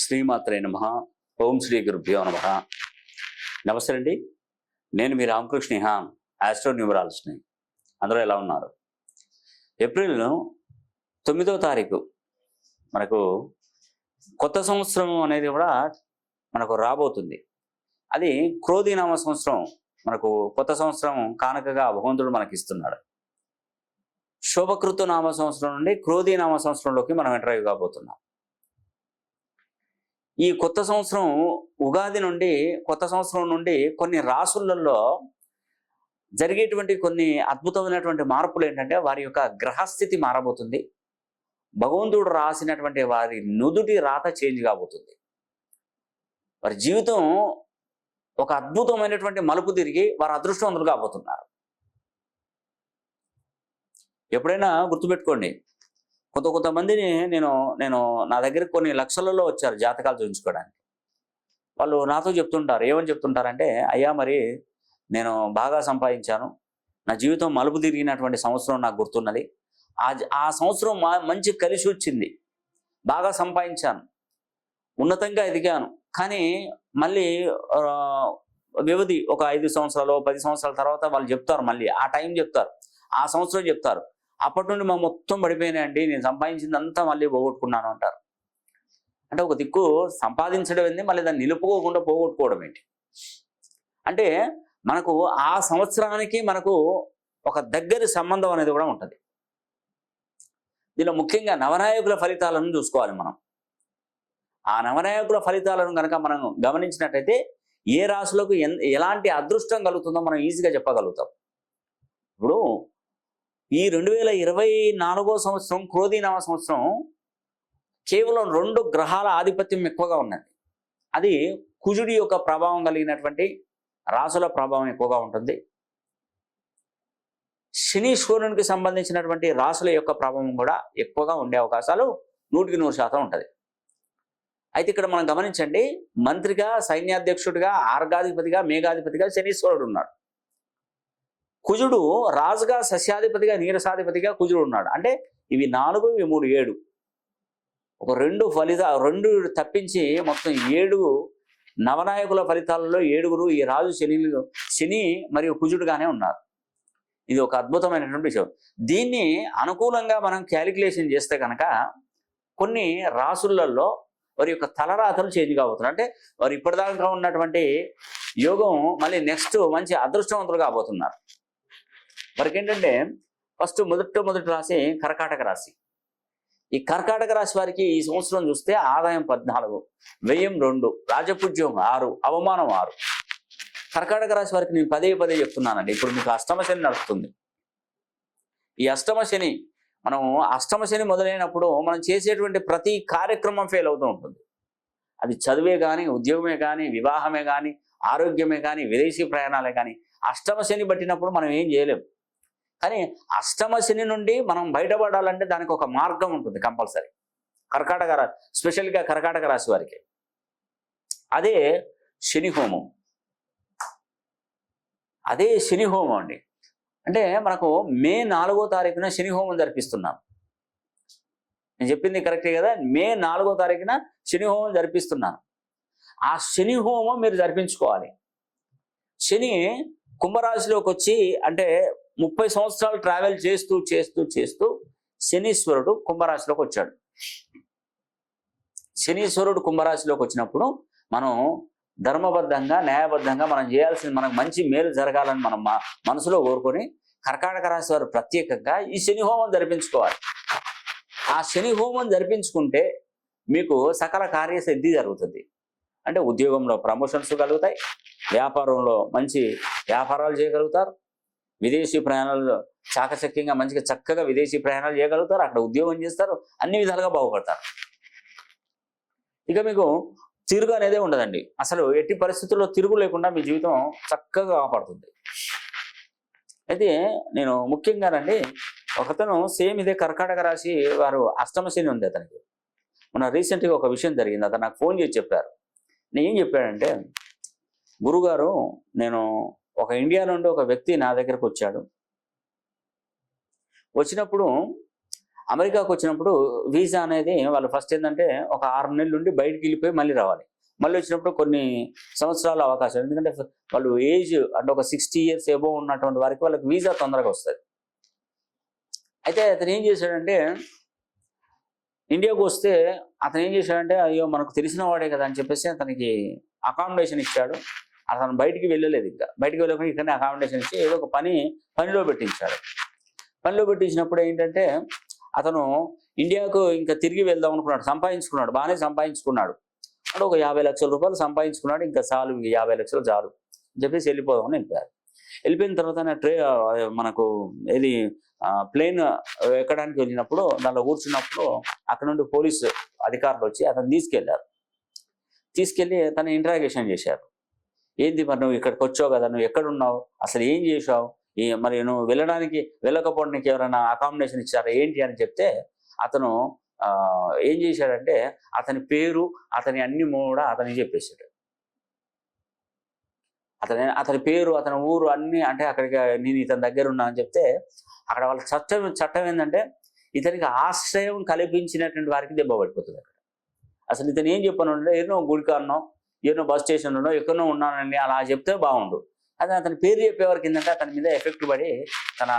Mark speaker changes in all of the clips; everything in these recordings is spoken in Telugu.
Speaker 1: శ్రీమాత్రే నమ. ఓం శ్రీ గురుభ్యో నమ. నమస్తే అండి. నేను మీ రామకృష్ణ ఆస్ట్రో న్యూమరాలజిస్ట్ని అందరూ ఎలా ఉన్నారు? ఏప్రిల్ తొమ్మిదవ తారీఖు మనకు కొత్త సంవత్సరం అనేది కూడా మనకు రాబోతుంది. అది క్రోధీనామ సంవత్సరం. మనకు కొత్త సంవత్సరం కానుకగా భగవంతుడు మనకి ఇస్తున్నాడు శోభకృతు నామ సంవత్సరం నుండి క్రోధీ నామ సంవత్సరంలోకి మనం ఎంటర్ కాబోతున్నాం. ఈ కొత్త సంవత్సరం ఉగాది నుండి కొత్త సంవత్సరం నుండి కొన్ని రాసులలో జరిగేటువంటి కొన్ని అద్భుతమైనటువంటి మార్పులు ఏంటంటే వారి యొక్క గ్రహస్థితి మారబోతుంది. భగవంతుడు రాసినటువంటి వారి నుదుటి రాత చేంజ్ కాబోతుంది. వారి జీవితం ఒక అద్భుతమైనటువంటి మలుపు తిరిగి వారు అదృష్టవంతులు కాబోతున్నారు. ఎప్పుడైనా గుర్తుపెట్టుకోండి కొంత కొంతమందిని నేను నేను నా దగ్గర కొన్ని లక్షలలో వచ్చారు జాతకాలు చూపించుకోవడానికి వాళ్ళు నాతో చెప్తుంటారు. ఏమని చెప్తుంటారంటే అయ్యా మరి నేను బాగా సంపాదించాను. నా జీవితం మలుపు తిరిగినటువంటి సంవత్సరం నాకు గుర్తున్నది. ఆ ఆ సంవత్సరం మా- మంచి కలిసి వచ్చింది. బాగా సంపాదించాను. ఉన్నతంగా ఎదిగాను. కానీ మళ్ళీ వ్యవధి ఒక ఐదు సంవత్సరాలు పది సంవత్సరాల తర్వాత వాళ్ళు చెప్తారు మళ్ళీ. ఆ టైం చెప్తారు. ఆ సంవత్సరం చెప్తారు. అప్పటి నుండి మా మొత్తం పడిపోయినాయండి. నేను సంపాదించిందంతా మళ్ళీ పోగొట్టుకున్నాను అంటారు. అంటే ఒక దిక్కు సంపాదించడం ఏంది? మళ్ళీ దాన్ని నిలుపుకోకుండా పోగొట్టుకోవడం ఏంటి? అంటే మనకు ఆ సంవత్సరానికి మనకు ఒక దగ్గరి సంబంధం అనేది కూడా ఉంటుంది. దీనిలో ముఖ్యంగా నవనాయకుల ఫలితాలను చూసుకోవాలి మనం. ఆ నవనాయకుల ఫలితాలను కనుక మనం గమనించినట్టయితే ఏ రాశులకు ఎలాంటి అదృష్టం కలుగుతుందో మనం ఈజీగా చెప్పగలుగుతాం. ఈ రెండు వేల ఇరవై నాలుగో సంవత్సరం క్రోధీనామ సంవత్సరం కేవలం రెండు గ్రహాల ఆధిపత్యం ఎక్కువగా ఉన్నది అది కుజుడి యొక్క ప్రభావం కలిగినటువంటి రాసుల ప్రభావం ఎక్కువగా ఉంటుంది. శనీశ్వరునికి సంబంధించినటువంటి రాసుల యొక్క ప్రభావం కూడా ఎక్కువగా ఉండే అవకాశాలు నూటికి నూరు శాతం ఉంటుంది. అయితే ఇక్కడ మనం గమనించండి మంత్రిగా సైన్యాధ్యక్షుడిగా ఆర్గాధిపతిగా మేఘాధిపతిగా శనీశ్వరుడు ఉన్నాడు కుజుడు రాజుగా సస్యాధిపతిగా నీరసాధిపతిగా కుజుడు ఉన్నాడు. అంటే ఇవి నాలుగు ఇవి మూడు ఏడు. ఒక రెండు ఫలిత రెండు తప్పించి మొత్తం ఏడు నవనాయకుల ఫలితాలలో ఏడుగురు ఈ రాజు శని శని మరియు కుజుడుగానే ఉన్నారు. ఇది ఒక అద్భుతమైనటువంటి విషయం. దీన్ని అనుకూలంగా మనం క్యాలిక్యులేషన్ చేస్తే కనుక కొన్ని రాసులలో వారి యొక్క తలరాతలు చేంజ్ కాబోతున్నారు. అంటే వారు ఇప్పటిదాకా ఉన్నటువంటి యోగం మళ్ళీ నెక్స్ట్ మంచి అదృష్టవంతులు కాబోతున్నారు. మరికేంటంటే ఫస్ట్ మొదట మొదటి రాశి కర్కాటక రాశి. ఈ కర్కాటక రాశి వారికి ఈ సంవత్సరం చూస్తే ఆదాయం పద్నాలుగు వ్యయం రెండు రాజపూజ్యం ఆరు అవమానం ఆరు. కర్కాటక రాశి వారికి నేను పదే పదే చెప్తున్నానండి. ఇప్పుడు మీకు అష్టమ శని నడుస్తుంది. ఈ అష్టమ శని మనం అష్టమ శని మొదలైనప్పుడు మనం చేసేటువంటి ప్రతి కార్యక్రమం ఫెయిల్ అవుతూ ఉంటుంది. అది చదువే కానీ ఉద్యోగమే కానీ వివాహమే కానీ ఆరోగ్యమే కానీ విదేశీ ప్రయాణాలే కానీ అష్టమ శని పట్టినప్పుడు మనం ఏం చేయలేం. కానీ అష్టమ శని నుండి మనం బయటపడాలంటే దానికి ఒక మార్గం ఉంటుంది కంపల్సరీ. కర్కాటక రాశి స్పెషల్గా కర్కాటక రాశి వారికి. అదే శని హోమం. అదే శని హోమం అండి. అంటే మనకు మే నాలుగో తారీఖున శని హోమం జరిపిస్తున్నాం. నేను చెప్పింది కరెక్టే కదా? మే నాలుగో తారీఖున శని హోమం జరిపిస్తున్నాను. ఆ శని హోమం మీరు జరిపించుకోవాలి. శని కుంభరాశిలోకి వచ్చి అంటే ముప్పై సంవత్సరాలు ట్రావెల్ చేస్తూ చేస్తూ చేస్తూ శనీశ్వరుడు కుంభరాశిలోకి వచ్చాడు. శనీశ్వరుడు కుంభరాశిలోకి వచ్చినప్పుడు మనం ధర్మబద్ధంగా న్యాయబద్ధంగా మనం చేయాల్సింది మనకు మంచి మేలు జరగాలని మనం మనసులో కోరుకొని కర్కాటక రాశి వారు ప్రత్యేకంగా ఈ శని హోమం జరిపించుకోవాలి. ఆ శని హోమం జరిపించుకుంటే మీకు సకల కార్యసిద్ధి జరుగుతుంది. అంటే ఉద్యోగంలో ప్రమోషన్స్ కలుగుతాయి వ్యాపారంలో మంచి వ్యాపారాలు చేయగలుగుతారు విదేశీ ప్రయాణాలు చాకచక్యంగా మంచిగా చక్కగా విదేశీ ప్రయాణాలు చేయగలుగుతారు. అక్కడ ఉద్యోగం చేస్తారు. అన్ని విధాలుగా బాగుపడతారు. ఇక మీకు తిరుగు అనేదే ఉండదండి. అసలు ఎట్టి పరిస్థితుల్లో తిరుగు లేకుండా మీ జీవితం చక్కగా కాపాడుతుంది. అయితే నేను ముఖ్యంగానండి ఒకతను సేమ్ ఇదే కర్కాటక రాశి వారు అష్టమశని ఉంది అతనికి. మన రీసెంట్గా ఒక విషయం జరిగింది. అతను నాకు ఫోన్ చేసి చెప్పారు. నేను ఏం చెప్పాడంటే గురుగారు నేను ఒక ఇండియా నుండి ఒక వ్యక్తి నా దగ్గరకు వచ్చాడు. వచ్చినప్పుడు అమెరికాకు వచ్చినప్పుడు వీసా అనేది వాళ్ళు ఫస్ట్ ఏంటంటే ఒక ఆరు నెలల నుండి బయటికి వెళ్ళిపోయి మళ్ళీ రావాలి. మళ్ళీ వచ్చినప్పుడు కొన్ని సంవత్సరాల అవకాశం ఎందుకంటే వాళ్ళు ఏజ్ అంటే ఒక సిక్స్టీ ఇయర్స్ ఎబో ఉన్నటువంటి వారికి వాళ్ళకి వీసా తొందరగా వస్తుంది. అయితే అతను ఏం చేశాడంటే ఇండియాకు వస్తే అతను ఏం చేశాడంటే అయ్యో మనకు తెలిసిన వాడే కదా అని చెప్పేసి అతనికి అకామిడేషన్ ఇచ్చాడు. అతను బయటికి వెళ్ళలేదు ఇంకా. బయటికి వెళ్ళకుండా ఇక్కడనే అకామిడేషన్ ఇచ్చి ఏదో ఒక పని పనిలో పెట్టించాడు. పనిలో పెట్టించినప్పుడు ఏంటంటే అతను ఇండియాకు ఇంకా తిరిగి వెళ్దాం అనుకున్నాడు. సంపాదించుకున్నాడు. బాగానే సంపాదించుకున్నాడు. అంటే ఒక యాభై లక్షల రూపాయలు సంపాదించుకున్నాడు. ఇంకా చాలు ఇంక యాభై లక్షలు చాలు అని చెప్పేసి వెళ్ళిపోదామని వెళ్ళిపోయారు. వెళ్ళిపోయిన తర్వాత ట్రే మనకు ఏది ప్లేన్ ఎక్కడానికి వెళ్ళినప్పుడు దానిలో కూర్చున్నప్పుడు అక్కడ నుండి పోలీసు అధికారులు వచ్చి అతను తీసుకెళ్ళారు. తీసుకెళ్ళి తన ఇంట్రాగేషన్ చేశారు. ఏంది మరి నువ్వు ఇక్కడికి వచ్చావు కదా నువ్వు ఎక్కడున్నావు అసలు ఏం చేసావు మరి నువ్వు వెళ్ళడానికి వెళ్ళకపోవడానికి ఎవరైనా అకామిడేషన్ ఇచ్చారా? ఏంటి అని చెప్తే అతను ఏం చేశాడంటే అతని పేరు అతని అన్ని కూడా అతనికి చెప్పేశాడు. అతని అతని పేరు అతని ఊరు అన్ని అంటే అక్కడికి నేను ఇతని దగ్గర ఉన్నా అని చెప్తే అక్కడ వాళ్ళ చట్టం చట్టం ఏంటంటే ఇతనికి ఆశ్రయం కల్పించినటువంటి వారికి దెబ్బ పడిపోతుంది అక్కడ. అసలు ఇతను ఏం చెప్పాను అంటే ఎన్నో గుడికాన్నో ఎన్నో బస్ స్టేషన్లో ఎక్కడో ఉన్నానండి అలా చెప్తే బాగుండు. అదే అతని పేరు చెప్పేవారు కిందంటే అతని మీద ఎఫెక్ట్ పడి తన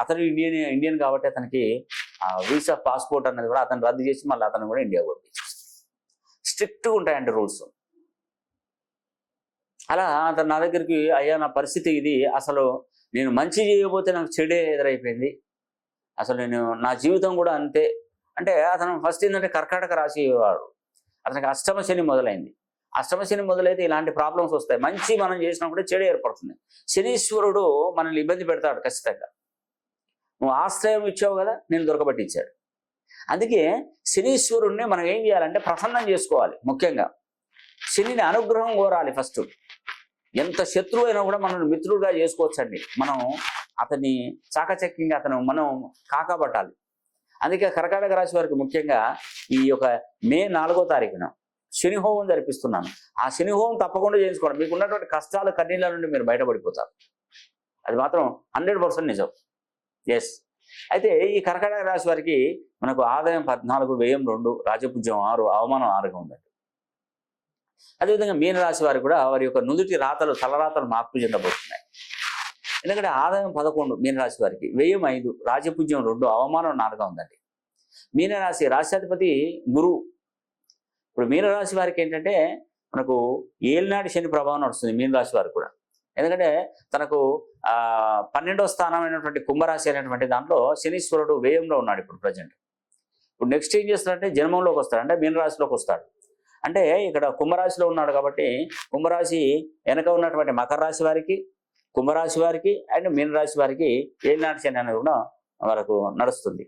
Speaker 1: అతను ఇండియన్ ఇండియన్ కాబట్టి అతనికి వీసా పాస్పోర్ట్ అనేది కూడా అతను రద్దు చేసి మళ్ళీ అతను కూడా ఇండియా పంపించేస్తారు స్ట్రిక్ట్గా ఉంటాయండి రూల్స్. అలా అతను నా దగ్గరికి అయ్యా నా పరిస్థితి ఇది. అసలు నేను మంచి చేయకపోతే నాకు చెడే ఎదురైపోయింది. అసలు నేను నా జీవితం కూడా అంతే. అంటే అతను ఫస్ట్ ఏంటంటే కర్కాటక రాశి వాడు. అతనికి అష్టమ శని మొదలైంది. అష్టమ శని మొదలైతే ఇలాంటి ప్రాబ్లమ్స్ వస్తాయి. మంచి మనం చేసినప్పుడే చెడు ఏర్పడుతుంది. శనీశ్వరుడు మనల్ని ఇబ్బంది పెడతాడు ఖచ్చితంగా. నువ్వు ఆశ్రయం ఇచ్చావు కదా నేను దొరకబట్టించాడు. అందుకే శనీశ్వరుణ్ణి మనం ఏం చేయాలంటే ప్రసన్నం చేసుకోవాలి ముఖ్యంగా. శనిని అనుగ్రహం కోరాలి ఫస్ట్ ఎంత శత్రువు అయినా కూడా మనల్ని మిత్రుడుగా చేసుకోవచ్చండి. మనం అతన్ని చాకచక్యంగా అతను మనం కాకబట్టాలి అందుకే కర్కాటక రాశి వారికి ముఖ్యంగా ఈ యొక్క మే నాలుగో తారీఖున శని హోమం జరిపిస్తున్నాను. ఆ శని హోమం తప్పకుండా చేయించుకోండి. మీకు ఉన్నటువంటి కష్టాలు కన్నీళ్ళ నుండి మీరు బయటపడిపోతారు. అది మాత్రం హండ్రెడ్ పర్సెంట్ నిజం. ఎస్ అయితే ఈ కర్కాటక రాశి వారికి మనకు ఆదాయం పద్నాలుగు వ్యయం రెండు రాజపూజ్యం ఆరు అవమానం ఆరుగా ఉందండి. అదేవిధంగా మీనరాశి రాశి వారికి కూడా వారి యొక్క నుదుటి రాతలు తలరాతలు మార్పు చెందబోతున్నాయి. ఎందుకంటే ఆదాయం పదకొండు మీనరాశి వారికి వ్యయం ఐదు రాజపూజ్యం రెండు అవమానం నాలుగా ఉందండి. మీనరాశి రాష్ట్రాధిపతి గురువు ఇప్పుడు మీనరాశి వారికి ఏంటంటే మనకు ఏలినాటి శని ప్రభావం నడుస్తుంది మీనరాశి వారికి కూడా. ఎందుకంటే తనకు ఆ పన్నెండవ స్థానమైనటువంటి కుంభరాశి అనేటువంటి దాంట్లో శనీశ్వరుడు వ్యయంలో ఉన్నాడు ఇప్పుడు ప్రజెంట్ ఇప్పుడు నెక్స్ట్ ఏం చేస్తాడంటే జన్మంలోకి వస్తాడు. అంటే మీనరాశిలోకి వస్తాడు. అంటే ఇక్కడ కుంభరాశిలో ఉన్నాడు కాబట్టి కుంభరాశి వెనక ఉన్నటువంటి మకర రాశి వారికి కుంభరాశి వారికి అండ్ మీనరాశి వారికి ఏలినాటి శని అనేది కూడా మనకు నడుస్తుంది.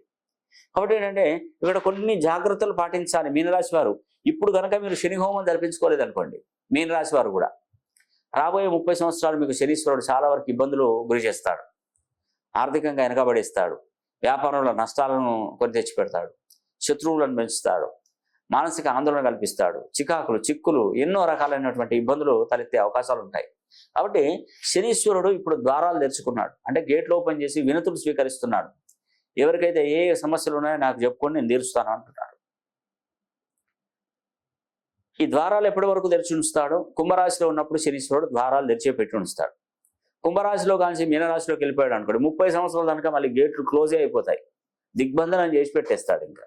Speaker 1: కాబట్టి ఏంటంటే ఇక్కడ కొన్ని జాగ్రత్తలు పాటించాలి మీనరాశి వారు. ఇప్పుడు కనుక మీరు శని హోమం జరిపించుకోలేదు అనుకోండి మీనరాశి వారు కూడా. రాబోయే ముప్పై సంవత్సరాలు మీకు శనీశ్వరుడు చాలా వరకు ఇబ్బందులు గురి చేస్తాడు. ఆర్థికంగా వెనకబడిస్తాడు వ్యాపారంలో నష్టాలను కొని తెచ్చిపెడతాడు. శత్రువులను పెంచుతాడు. మానసిక ఆందోళన కల్పిస్తాడు. చికాకులు చిక్కులు ఎన్నో రకాలైనటువంటి ఇబ్బందులు తలెత్తే అవకాశాలు ఉంటాయి. కాబట్టి శనీశ్వరుడు ఇప్పుడు ద్వారాలు తెరుచుకున్నాడు. అంటే గేట్లు ఓపెన్ చేసి వినతులు స్వీకరిస్తున్నాడు. ఎవరికైతే ఏ ఏ సమస్యలు ఉన్నాయో నాకు చెప్పుకొని నేను తీరుస్తాను అంటున్నాడు. ఈ ద్వారాలు ఎప్పటి వరకు తెరిచి ఉంచుతాడు? కుంభరాశిలో ఉన్నప్పుడు శనీశ్వరుడు ద్వారాలు తెరిచే పెట్టి ఉంచుతాడు. కుంభరాశిలో కానీ మీనరాశిలోకి వెళ్ళిపోయాడు అనుకోండి. ముప్పై సంవత్సరాల కనుక మళ్ళీ గేట్లు క్లోజే అయిపోతాయి. దిగ్బంధనం చేసి పెట్టేస్తాడు ఇంకా.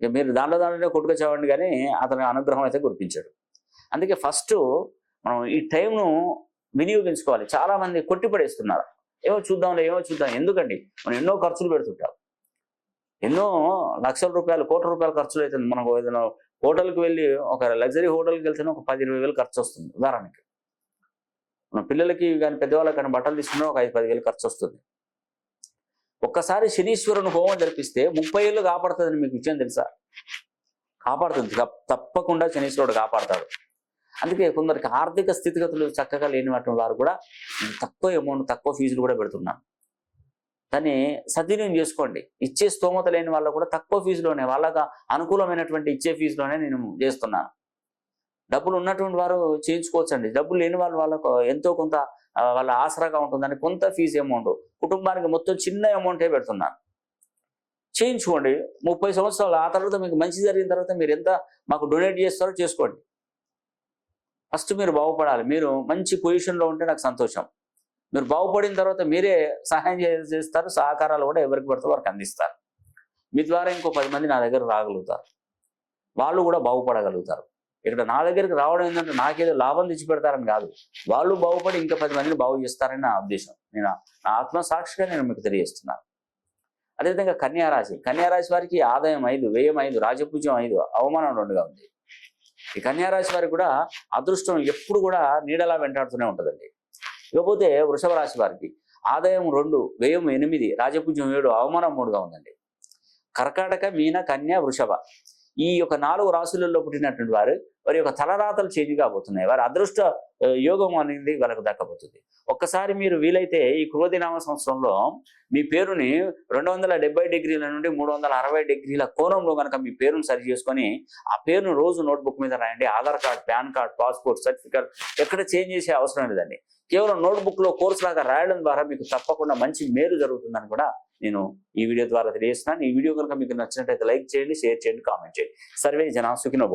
Speaker 1: ఇక మీరు దాంట్లో దాంట్లో కొట్టుకొచ్చేవాడిని కానీ అతని అనుగ్రహం అయితే గుర్తించాడు. అందుకే ఫస్ట్ మనం ఈ టైంను వినియోగించుకోవాలి. చాలా మంది కొట్టిపడేస్తున్నారు. ఏమో చూద్దాంలే ఏమో చూద్దాం. ఎందుకండి? మనం ఎన్నో ఖర్చులు పెడుతుంటాం. ఎన్నో లక్షల రూపాయలు కోట్ల రూపాయల ఖర్చులు అవుతుంది మనకు ఏదైనా హోటల్కి వెళ్ళి ఒక లగ్జరీ హోటల్కి వెళ్తేనే ఒక పది ఇరవై వేలు ఖర్చు వస్తుంది ఉదాహరణకి. మన పిల్లలకి కానీ పెద్దవాళ్ళకి కానీ బట్టలు తీసుకున్నా ఒక ఐదు పది వేలు ఖర్చు వస్తుంది. ఒక్కసారి శనీశ్వరుని హోమం జరిపిస్తే ముప్పై ఏళ్ళు కాపాడుతుందని మీకు విషయం తెలుసా? కాపాడుతుంది. తప్పకుండా శనీశ్వరుడు కాపాడతాడు. అందుకే కొందరికి ఆర్థిక స్థితిగతులు చక్కగా లేనిటువంటి వారు కూడా తక్కువ అమౌంట్ తక్కువ ఫీజులు కూడా పెడుతున్నాను దాన్ని సద్వినియోగం చేసుకోండి. ఇచ్చే స్తోమత లేని వాళ్ళకు కూడా తక్కువ ఫీజులోనే వాళ్ళకి అనుకూలమైనటువంటి ఇచ్చే ఫీజులోనే నేను చేస్తున్నాను డబ్బులు ఉన్నటువంటి వారు చేయించుకోవచ్చండి. డబ్బులు లేని వాళ్ళు వాళ్ళకు ఎంతో కొంత వాళ్ళ ఆసరాగా ఉంటుందని కొంత ఫీజు అమౌంట్ కుటుంబానికి మొత్తం చిన్న అమౌంటే పెడుతున్నాను చేయించుకోండి. ముప్పై సంవత్సరాలు ఆ తర్వాత మీకు మంచి జరిగిన తర్వాత మీరు ఎంత మాకు డొనేట్ చేస్తారో చేసుకోండి. ఫస్ట్ మీరు బాగుపడాలి. మీరు మంచి పొజిషన్లో ఉంటే నాకు సంతోషం. మీరు బాగుపడిన తర్వాత మీరే సహాయం చేస్తారు సహకారాలు కూడా ఎవరికి పడితే వారికి అందిస్తారు. మీ ద్వారా ఇంకో పది మంది నా దగ్గర రాగలుగుతారు. వాళ్ళు కూడా బాగుపడగలుగుతారు. ఇక్కడ నా దగ్గరికి రావడం ఏంటంటే నాకేదో లాభం తెచ్చిపెడతారని కాదు. వాళ్ళు బాగుపడి ఇంకా పది మందిని బాగు చేస్తారని నా ఉద్దేశం. నేను నా ఆత్మ సాక్షిగా నేను మీకు తెలియజేస్తున్నాను. అదేవిధంగా కన్యారాశి కన్యారాశి వారికి ఆదాయం ఐదు వ్యయం ఐదు రాజపూజ్యం ఐదు అవమానం రెండుగా ఉంది. ఈ కన్యారాశి వారికి కూడా అదృష్టం ఎప్పుడు కూడా నీడలా వెంటాడుతూనే ఉంటుందండి. ఇకపోతే వృషభ రాశి వారికి ఆదాయం రెండు వ్యయం ఎనిమిది రాజపుజ్యం ఏడు అవమానం మూడుగా ఉందండి. కర్కాటక మీన కన్య వృషభ. ఈ యొక్క నాలుగు రాశులలో పుట్టినటువంటి వారు వారి యొక్క తలరాతలు చేంజ్ కాబోతున్నాయి. వారి అదృష్ట యోగం అనేది వాళ్ళకు దక్కబోతుంది. ఒక్కసారి మీరు వీలైతే ఈ కృవదినామ సంవత్సరంలో మీ పేరుని రెండు వందల డెబ్బై డిగ్రీల నుండి మూడు వందల అరవై డిగ్రీల కోణంలో కనుక మీ పేరును సరి చేసుకొని ఆ పేరును రోజు నోట్బుక్ మీద రాయండి. Aadhaar card pan card passport certificate ఎక్కడ చేంజ్ చేసే అవసరం లేదండి. కేవలం నోట్బుక్లో కోర్సు లాగా రాయడం ద్వారా మీకు తప్పకుండా మంచి మేలు జరుగుతుందని కూడా నేను ఈ వీడియో ద్వారా తెలియజేస్తున్నాను. ఈ వీడియో కనుక మీకు నచ్చినట్లయితే లైక్ చేయండి షేర్ చేయండి కామెంట్ చేయండి. సర్వే జనా సుఖినో